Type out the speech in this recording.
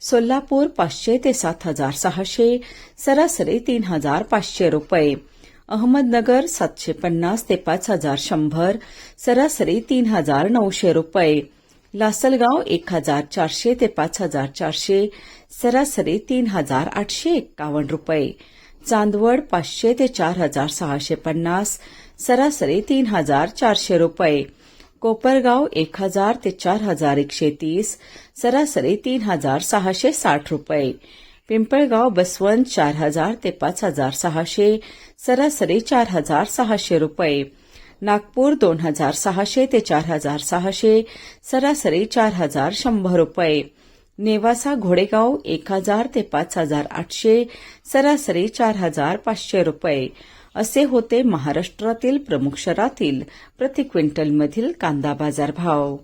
सोलापूर पाचशे ते सात हजार सहाशे सरासरी तीन हजार पाचशे रुपये. अहमदनगर सातशे पन्नास ते पाच हजार शंभर सरासरी तीन हजार नऊशे रुपये. लासलगाव एक हजार चारशे ते पाच हजार चारशे सरासरी तीन हजार आठशे एक्कावन्न रुपये. चांदवड पाचशे ते चार हजार सहाशे पन्नास सरासरी तीन हजार चारशे रुपये. कोपरगाव एक हजार ते चार हजार एकशे तीस सरासरी तीन हजार सहाशे साठ रुपये. पिंपळगाव बसवंत चार हजार ते पाच हजार सहाशे सरासरी चार हजार सहाशे रुपये. नागपूर दोन हजार सहाशे ते चार हजार सहाशे सरासरी चार हजार शंभर रुपये. नेवासा घोडेगाव एक हजार ते पाच हजार आठशे सरासरी चार हजार पाचशे रुपये. असे होते महाराष्ट्रातील प्रमुख शहरातील प्रति क्विंटलमधील कांदा बाजार भाव